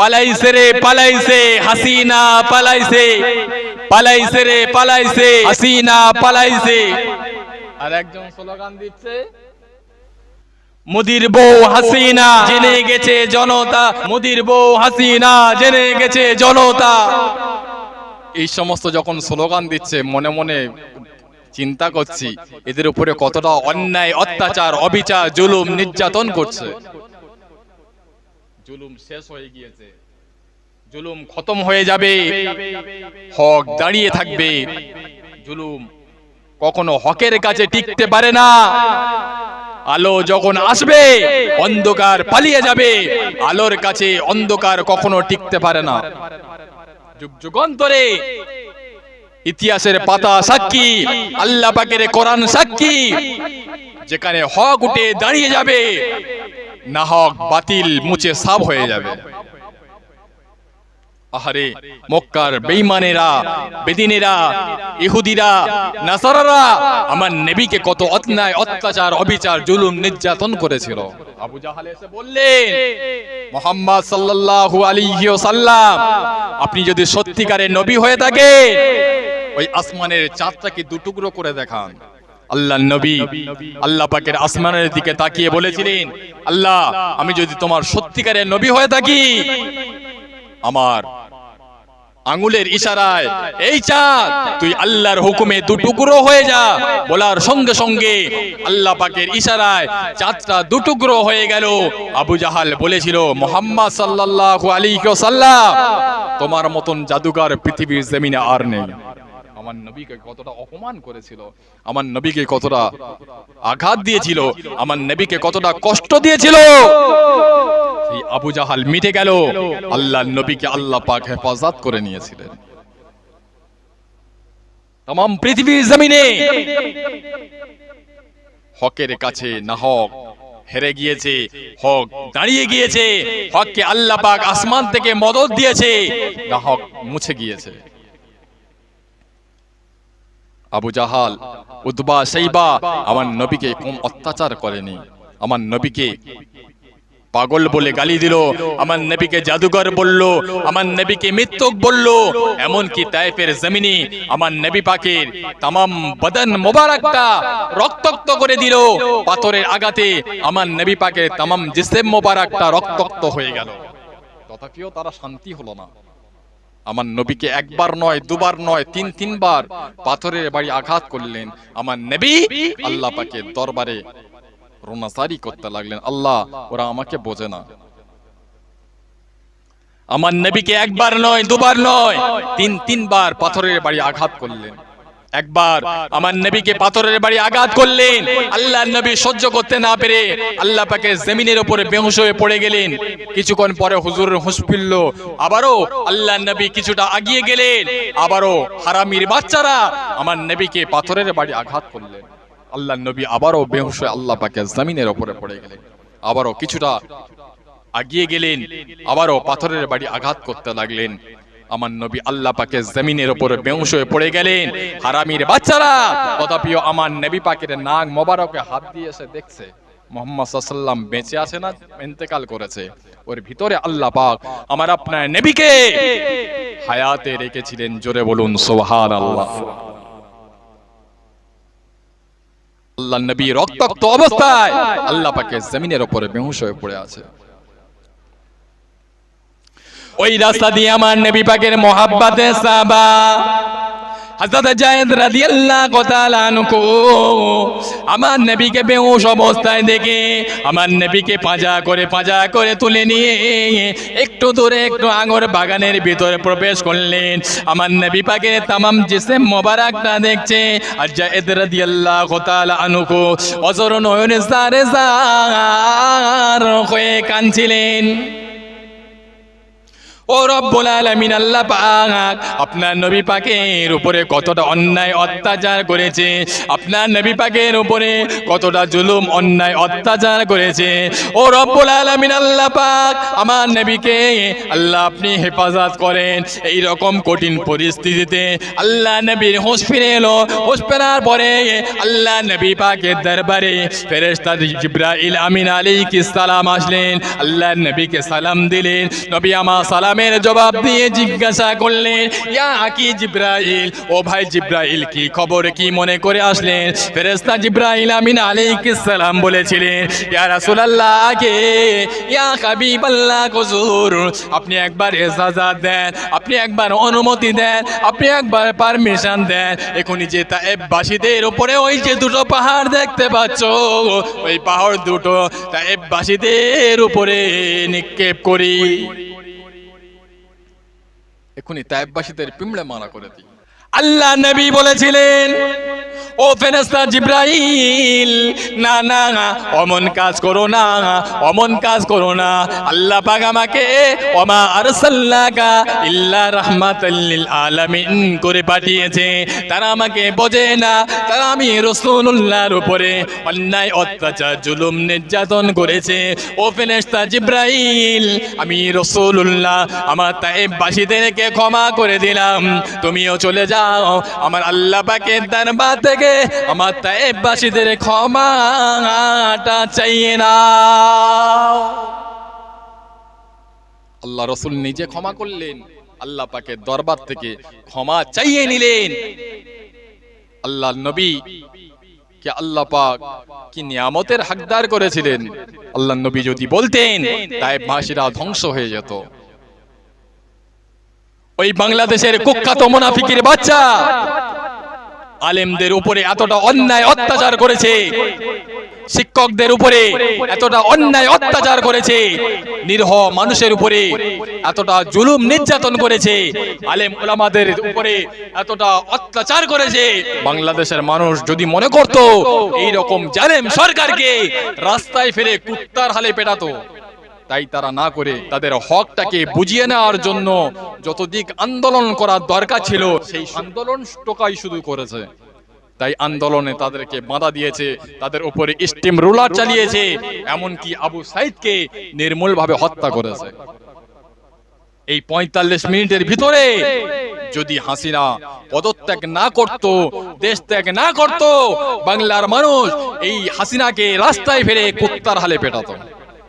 পালাইছে রে, পালাইছে, হাসিনা পালাইছে। পালাইছে রে, পালাইছে, হাসিনা পালাইছে। আর একজন স্লোগান দিচ্ছে, মোদির বউ হাসিনা জেনে গেছে জনতা। মোদির বউ হাসিনা জেনে গেছে জনতা। এই সমস্ত যখন স্লোগান দিচ্ছে, মনে মনে চিন্তা করছি, এদের উপরে কতটা অন্যায়, অত্যাচার, অবিচার, জুলুম, নির্যাতন করছে। জুলুম শেষ হয়ে গিয়েছে। জুলুম খতম হয়ে যাবে। হক দাঁড়িয়ে থাকবে। জুলুম কখনো হকের কাছে টিকতে পারে না। আলো যখন আসবে, অন্ধকার পালিয়ে যাবে। আলোর কাছে অন্ধকার কখনো টিকতে পারে না। যুগ যুগান্তরে ইতিহাসের পাতা সাক্ষী, আল্লাহ পাকের কোরআন সাক্ষী, যেখানে হক উঠে দাঁড়িয়ে যাবে। না হক, বাতিল, মুছে সাব হয়ে যাবে। আহারে, মক্কার বেঈমানেরা, বেদিনেরা, ইহুদিরা, নাসারারা, আমার নবীকে কত অন্যায়, অত্যাচার, অবিচার, জুলুম, নির্যাতন করেছিল। আবু জাহাল এসে বললেন, মোহাম্মদ সাল্লাল্লাহু আলাইহি ওয়াসাল্লাম, আপনি যদি সত্যিকারের নবী হয়ে থাকে ওই আসমানের চাঁদটাকে দুটুকরো করে দেখান। আল্লাহ নবী, আল্লাহ পাকের আসমানের দিকে তাকিয়ে বলেছিলেন, আল্লাহ, আমি যদি তোমার সত্যিকারের নবী হয়ে থাকি, আমার আঙ্গুলের ইশারায় এই চাঁদ তুই আল্লাহর হুকুমে দুটুকরো হয়ে যা, বলার সঙ্গে সঙ্গে আল্লাহ পাকের ইশারায় চাঁদটা দুটুকরো হয়ে গেল। আবু জাহাল বলেছিল, মোহাম্মদ সাল্লাল্লাহু আলাইহি ওয়াসাল্লাম, তোমার মতন জাদুকর পৃথিবীর জমিনে আর নেই। আমার নবীকে কতটা অপমান করেছিল, আমার নবীকে কতটা আঘাত দিয়েছিল, আমার নবীকে কতটা কষ্ট দিয়েছিল। সেই আবু জাহাল মিটে গেল আল্লাহ নবীকে আল্লাহ পাক হেফাজত করে নিয়েছিলেন। তাম পৃথিবীর জমিনে হকের কাছে না হক হেরে গিয়েছে, হক দাঁড়িয়ে গিয়েছে, হককে আল্লাহ পাক আসমান থেকে মদত দিয়েছে, না হক মুছে গিয়েছে। আবু জাহাল উদ্বা সেইবা আমার নবীকে কম অত্যাচার করেনি। আমার নবীকে পাগল বলে গালি দিল, আমার নবীকে জাদুঘর বলল, আমার নবীকে মৃত্যুক বলল, এমনকি তাইফের জমিনে আমার নবী পাকের তামাম বদন মোবারকটা রক্তাক্ত করে দিল। পাথরের আঘাতে আমার নবী পাকের তামাম জিসেম মোবারকটা রক্তাক্ত হয়ে গেল। তথাপিও তারা শান্তি হলো না। আমার নবীকে একবার নয়, দুবার নয়, তিন, তিনবার পাথরের বাড়ি আঘাত করলেন। আমার নবী আল্লাহ পাকে দরবারে রোনাসারি করতে লাগলেন। আল্লাহ, ওরা আমাকে বোঝে না। আমার নবীকে একবার নয়, দুবার নয়, তিন, তিনবার পাথরের বাড়ি আঘাত করলেন। একবার আমার নবীকে পাথরের বাড়ি আঘাত করলেন। আল্লাহ নবী সহ্য করতে না পেরে আল্লাহ পাকে জমিনের উপরে বেহুশ হয়ে পড়ে গেলেন। কিছুক্ষণ পরে হুজুরের হুঁশ ফিরল। আবারও আল্লাহ নবী কিছুটা আগিয়ে গেলেন। আবারও হারামির বাচ্চারা আমার নবীকে পাথরের বাড়ি আঘাত করলেন। আল্লাহ নবী আবারও বেহুশ হয়ে আল্লাহ পাকে জমিনের উপরে পড়ে গেলেন। আবারও কিছুটা আগিয়ে গেলেন। আবারও পাথরের বাড়ি আঘাত করতে লাগলেন। আমার নবী আল্লাহ পাকে জমিনের উপরে বেউস হয়ে পড়ে গেলেন। হারামির বাচ্চারা, তথাপিও আমার নবী পাকের নাক মোবারকে হাত দিয়ে এসে দেখছে। মোহাম্মদ সাল্লাম বেঁচে আছে না ইন্তেকাল করেছে? ওর ভিতরে আল্লাহ পাক আমার আপনার নবীকে হায়াতে রেখেছিলেন, জোরে বলুন সোহান আল্লাহ আল্লাহ নবী রক্তাক্ত অবস্থায় আল্লাহ পাকে জমিনের উপরে বেহুশ হয়ে পড়ে আছে। ওই রাস্তা দিয়ে আমার নবী পাকের মোহাব্বতে সাবা হযরত জায়েদ রাদিয়াল্লাহু তাআলা আনহু, আমার নবীকে বেহুশ অবস্থায় দেখে, আমার নবীকে পাজা করে পাজা করে তুলে নিয়ে একটু দূরে একটু আঙুর বাগানের ভিতরে প্রবেশ করলেন। আমার নবী পাকের তামাম জিসেম মোবারকটা দেখছে আর জায়েদ রাদিয়াল্লাহু তাআলা আনহু অজর নয়নে সারে সার হয়ে কাঁদছিলেন। ও রব্বুল আলামিন, আল্লাহ পাক আপনার নবী পাকের উপরে কতটা অন্যায় অত্যাচার করেছে, আপনার নবী পাকের উপরে কতটা জুলুম, অন্যায় অত্যাচার করেছে। ও রব্বুল আলামিন, আল্লাহ পাক আমার নবীকে আল্লাহ আপনি হেফাজত করেন এই রকম কঠিন পরিস্থিতিতে। আল্লাহ নবীর হোশ ফিরে এলো, হোশ ফেরার পরে আল্লাহ নবী পাকের দরবারে ফেরেশতা জিব্রাইল আমিন আলাইহিস সালাম আসলেন। আল্লাহ নবীকে সালাম দিলেন, নবী আমার সালামের জবাব দিয়ে জিজ্ঞাসা করলেন, ইয়া জিব্রাইল? ও ভাই জিব্রাইল, কি খবর, কি মনে করে আসলেন? ফেরেশতা জিব্রাইল আমিন আলাইহিস সালাম বলেছিলেন, ইয়া ইয়া আপনি একবার ইজাজত দেন, আপনি একবার অনুমতি দেন, আপনি একবার পারমিশন দেন। এখনই যে তায়েববাসীদের উপরে ওই যে দুটো পাহাড় দেখতে পাচ্ছ, ওই পাহাড় দুটো তায়েববাসীদের উপরে নিক্ষেপ করি। এখনই তাইবাসীদের পিমড়ে মারা করে দিই। আল্লাহ নবী বলেছিলেন ও ফেরেস্তা জিব্রাইল, না না, অমন কাজ করো না, অমন কাজ করো না। আল্লাহ পাক আমাকে, ওমা আরসাল্লাকা ইল্লা লিল আলামিন করে পাঠিয়েছে। তারা আমাকে বোঝে না, তারা আমি রাসূলুল্লাহর উপরে অন্যায়, অত্যাচার, জুলুম, নির্যাতন করেছে। ও ফেরেস্তা জিব্রাইল, আমি রাসূলুল্লাহ, আমার তায়েববাসীদেরকে ক্ষমা করে দিলাম। তুমিও চলে যাও, আমার আল্লাহ পাকের দরবার থেকে আমার তায়েববাসীদের ক্ষমাটা চাইয়ে না আল্লাহ রসুল নিজে ক্ষমা করলেন, আল্লাহ পাকের দরবার থেকে ক্ষমা চাইয়ে নিলেন। আল্লাহ নবী কে আল্লাহ পাক কি নিয়ামতের হকদার করেছিলেন? আল্লাহ নবী যদি বলতেন তায়েব মাসিরা ধ্বংস হয়ে যেত। ওই বাংলাদেশের কুখ্যাত মুনাফিকের বাচ্চা আলেমদের উপরে এতটা অন্যায় অত্যাচার করেছে, শিক্ষকদের উপরে এতটা অন্যায় অত্যাচার করেছে, নিরহ মানুষের উপরে এতটা জুলুম নির্যাতন করেছে, আলেম ওলামাদের উপরে এতটা অত্যাচার করেছে। বাংলাদেশের মানুষ যদি মনে করত এই রকম জালেম সরকারকে রাস্তায় ফিরে কুত্তার হালে পেটাতো। তাই তারা না করে তাদের হকটাকে বুঝিয়ে নেওয়ার জন্য যত দিক আন্দোলন করার দরকার ছিল, সেই আন্দোলন টোকাই শুধু করেছে। তাই আন্দোলনে তাদেরকে বাধা দিয়েছে, তাদের উপরে স্টিম রুলার চালিয়েছে, এমনকি আবু সাইদকে নির্মূলভাবে হত্যা করেছে। এই পঁয়তাল্লিশ মিনিটের ভিতরে যদি হাসিনা পদত্যাগ না করত, দেশ ত্যাগ না করত, বাংলার মানুষ এই হাসিনাকে রাস্তায় ফেরে কুত্তার হালে পেটাতো।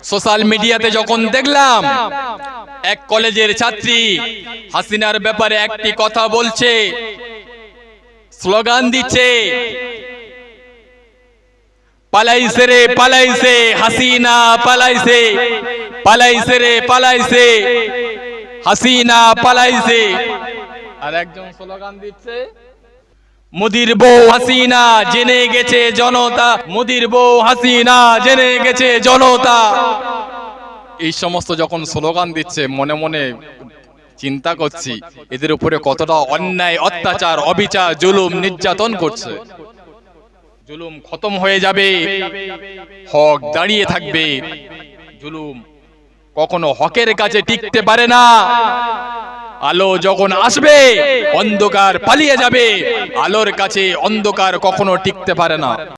সোশ্যাল মিডিয়াতে যখন দেখলাম এক কলেজের ছাত্রী হাসিনার ব্যাপারে একটি কথা বলছে। স্লোগান দিচ্ছে পালাইছে রে পালাইছে হাসিনা পালাইছে পালাইছে রে পালাইছে হাসিনা পালাইছে। আর একজন স্লোগান দিচ্ছে মোদির বউ হাসিনা জেনে গেছে জনতা। মোদির বউ হাসিনা জেনে গেছে জনতা। এই সমস্ত যখন স্লোগান দিচ্ছে, মনে মনে চিন্তা করছি, এদের উপরে কতটা অন্যায়, অত্যাচার, অবিচার, জুলুম, নির্যাতন করছে। জুলুম খতম হয়ে যাবে। হক দাঁড়িয়ে থাকবে। জুলুম কখনো হকের কাছে টিকতে পারে না। আলো যখন আসবে অন্ধকার পালিয়ে যাবে। আলোর কাছে অন্ধকার কখনো টিকতে পারে না।